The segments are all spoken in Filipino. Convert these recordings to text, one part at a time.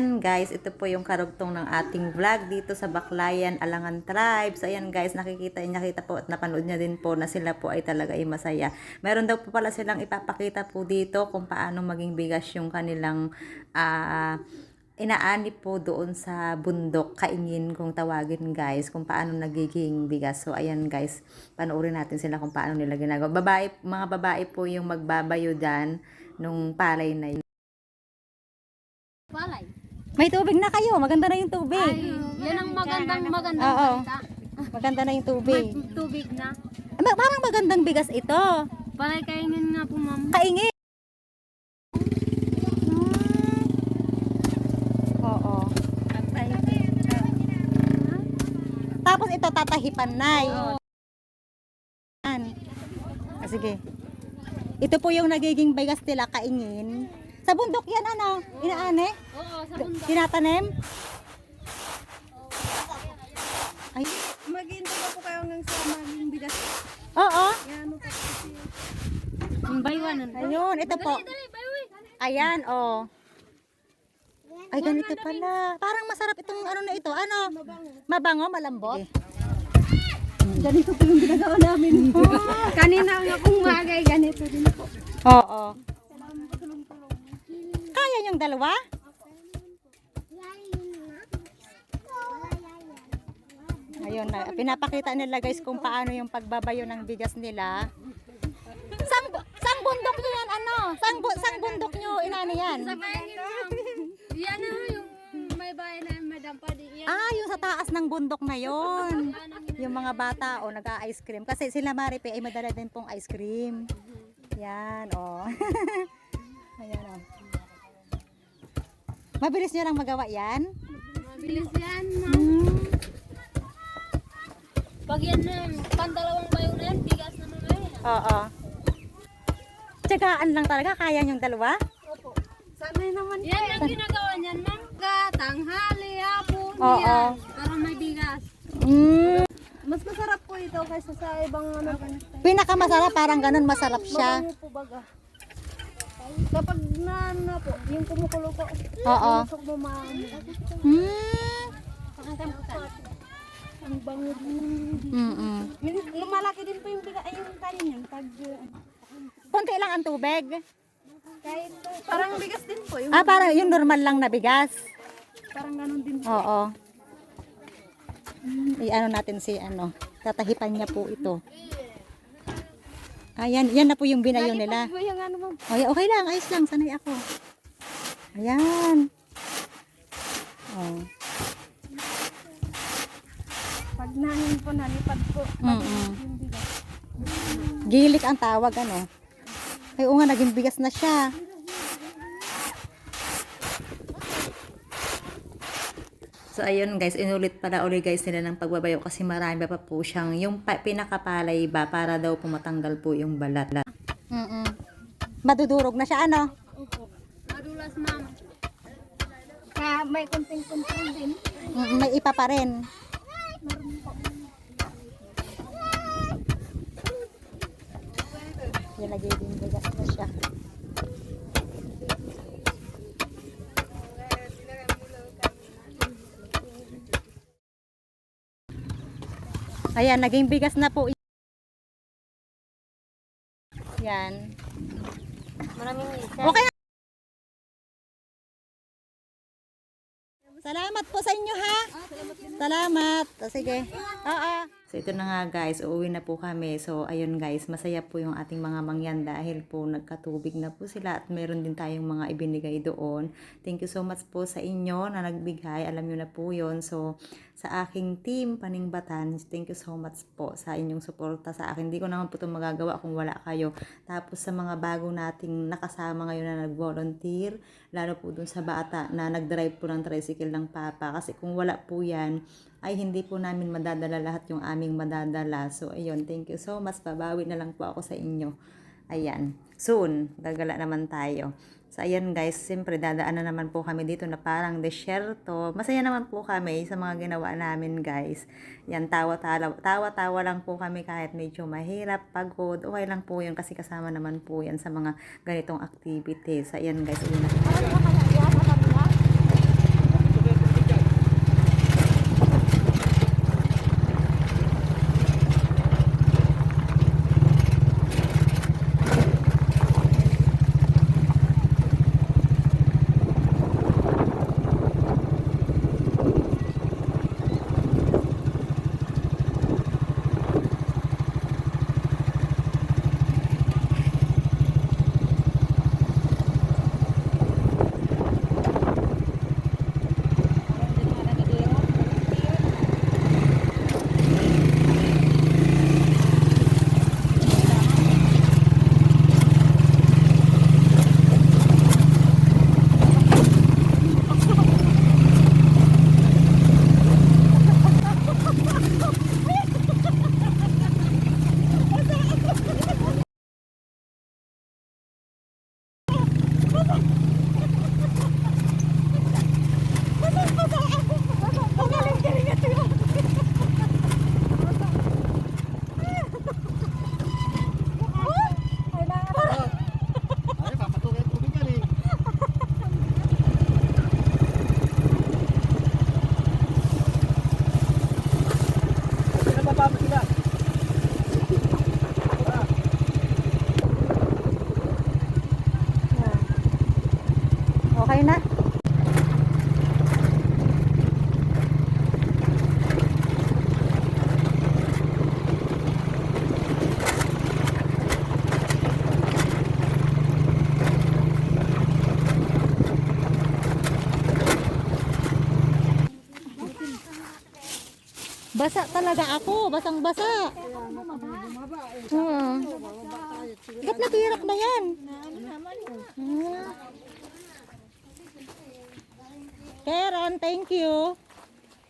ayan guys, ito po yung karugtong ng ating vlog dito sa Baklayan, Alangan Tribe. So ayan guys, nakikita nakita po at napanood niya din po na sila po ay talaga ay masaya. Meron daw po pala silang ipapakita po dito kung paano maging bigas yung kanilang ah inaani po doon sa bundok, kaingin kung tawagin guys, kung paano nagiging bigas. So ayan guys, panoorin natin sila kung paano nila ginagawa. Babae, mga babae po yung magbabayo dyan nung palay na yun. Palay. May tubig na kayo, maganda na yung tubig. Ay, yan ang magandang magandang Oo. balita. Maganda na yung May tubig. tubig na. Ma- parang magandang bigas ito. Palay kainin nga po, ma'am. Kaingin. Oo. Tapos ito tatahipan na. Yan. Ah, sige. Ito po yung nagiging bigas nila kaingin. Sa bundok yan ano? Inaane? Oo. Tinatanim? Ay. Maghihintay pa po kayo ng sa maging bigas. Oo. Yan, ano po kasi. Yung baywanan. Ayun, ito po. Ayan, oh. Ay, ganito pala. Parang masarap itong ano na ito. Ano? Mabango, malambot. Ganito po yung ginagawa namin. Kanina nga pong magay, ganito din po. Oo. Kaya yung dalawa? Ayun, na, pinapakita nila guys kung paano yung pagbabayo ng bigas nila. Sang, sang bundok nyo yan, ano? Sang, sang bundok nyo, inani yan? Kainin mo. Yan na yung may bayan na madam. Yan. Ah, yung sa taas ng bundok na yon. Yung mga bata, o, nag-ice cream. Kasi sila Maripe ay madala din pong ice cream. Yan, o. Ayan, o. Mabilis nyo lang magawa yan? Mabilis yan, ma'am. Pag yan na, pandalawang bayo na yan, bigas na mga yan. Oo. Tsagaan lang talaga, kaya yung dalawa? Opo. Sanay naman. Yan ang ginagawa niyan, ma'am. Ka, tanghali, hapon, Oo. yan. Para may bigas. Mm. Mas masarap po ito kaysa sa ibang ano. Pinakamasarap, parang ganun, masarap siya. Mabango po baga. Kapag na ano na po, yung kumukulo po. Oo. Pusok mo maano. Mm. Ang bango din. Mm-mm. Lumalaki din po yung biga, ay yung kanin yan. Pag, uh, Konti lang ang tubig. kahit, parang bigas din po. Yung, Ah, parang yung normal lang na bigas. parang ganun din po. Oo. I-ano natin si ano, tatahipan niya po ito. Ayan, yan na po yung binayo nila. Yung ano ma'am. Okay, okay lang, ayos lang, sanay ako. Ayan. Oh. Pag nangin po, nalipad po. Yung bigas. Gilik ang tawag, ano. Ay, oo nga, naging bigas na siya. So, ayun guys, inulit pala uli guys nila ng pagbabayo kasi marami pa po siyang, yung pa, pinakapalay ba para daw po matanggal po yung balat. Mm Madudurog na siya, ano? Opo. Madulas, ma'am. Kaya may konting control din. Mm, may ipa pa rin. Nilagay din bigas na siya. Ayan, naging bigas na po. Yan. Maraming isa. Okay. Salamat po sa inyo ha. Salamat. O, sige. Oo. So ito na nga guys, uuwi na po kami. So ayun guys, masaya po yung ating mga mangyan dahil po nagkatubig na po sila at meron din tayong mga ibinigay doon. Thank you so much po sa inyo na nagbigay. Alam nyo na po yon So sa aking team Paningbatan, thank you so much po sa inyong suporta sa akin. Hindi ko naman po ito magagawa kung wala kayo. Tapos sa mga bago nating nakasama ngayon na nag-volunteer, lalo po dun sa bata na nag-drive po ng tricycle ng papa. Kasi kung wala po yan, ay hindi po namin madadala lahat yung aming madadala. So, ayun, thank you so much. Babawi na lang po ako sa inyo. Ayan, soon, gagala naman tayo. So, ayan guys, siyempre dadaan na naman po kami dito na parang desierto. Masaya naman po kami sa mga ginawa namin guys. Yan, tawa-tawa lang po kami kahit medyo mahirap, pagod. Okay lang po yun kasi kasama naman po yan sa mga ganitong activities. So, ayan guys, uwi na. Okay na? Basa talaga ako, basang basa. Oo. Ba't natirak na yan? Hmm. Karen, thank you.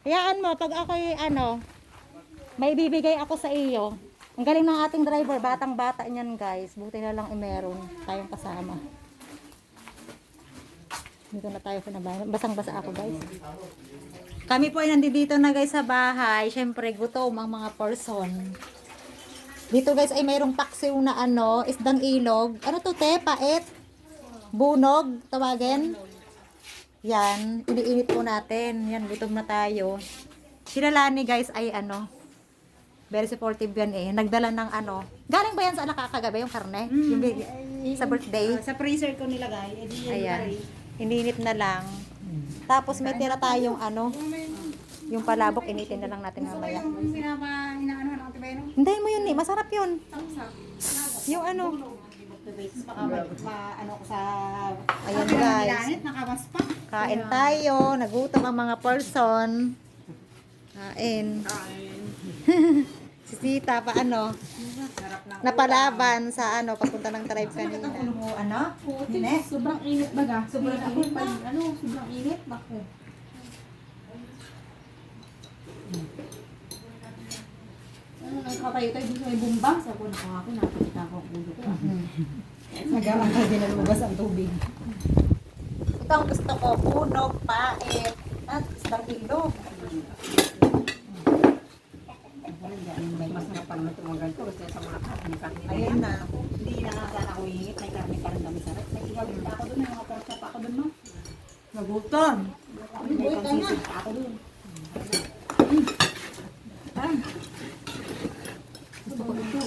Hayaan mo, pag ako'y ano, may bibigay ako sa iyo. Ang galing ng ating driver, batang bata niyan guys. Buti na lang eh, meron tayong kasama. Dito na tayo sa nabayan. Basang basa ako guys. Kami po ay nandito na guys sa bahay. Siyempre, gutom ang mga person. Dito guys ay mayroong paksiw na ano, isdang ilog. Ano to te? Pait? Bunog? Tawagin? Yan. Iniinit po natin. Yan, gutom na tayo. Sila Lani guys ay ano, very supportive yan eh. Nagdala ng ano. Galing ba yan sa anak kagabi yung karne? Yung bi- sa birthday? Sa freezer ko nilagay. Eh, Ayan. Ininit na lang. Tapos may tira tayong ano, yung palabok, initin na lang natin mamaya. Yung pinapa, inaano. Hintayin mo yun eh, masarap yun. Yung ano, Baka ma, ma- ano ko sa... Ayan, Sa guys. Nakawas pa. kain tayo, nagutom ang mga person. Kain. si Sita pa ano, napalaban sa ano, papunta ng tribe kanina. Ano mo, ano? Nine? Sobrang init baga. Sobrang init ba? Ano, sobrang init. Naku. Nagkatayo tayo dito may bumbang. Sabi ko, naku ako, nakakita ko ang ulo ko. Nagalang ka din lumabas ang tubig. Ito ang gusto ko, punog, pait, at isang ilog. Masarap pa naman tumagal ko kasi sa mga karne karne. Ayun na. Hindi na nga sana ako hingit. May karne pa rin kami sarap. May iwag pa ako dun. May mga pork chop ako dun, no? Nagutom. May pansisig pa ako dun. Gusto ko ito.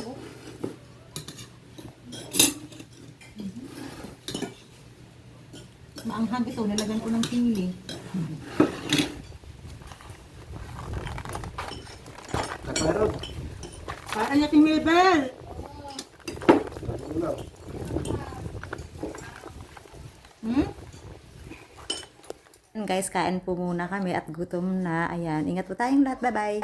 Maanghang ito, nilagyan ko ng sili. Para niya ting Mabel! Hmm? Guys, kain po muna kami at gutom na. Ayan, ingat po tayong lahat. Bye-bye.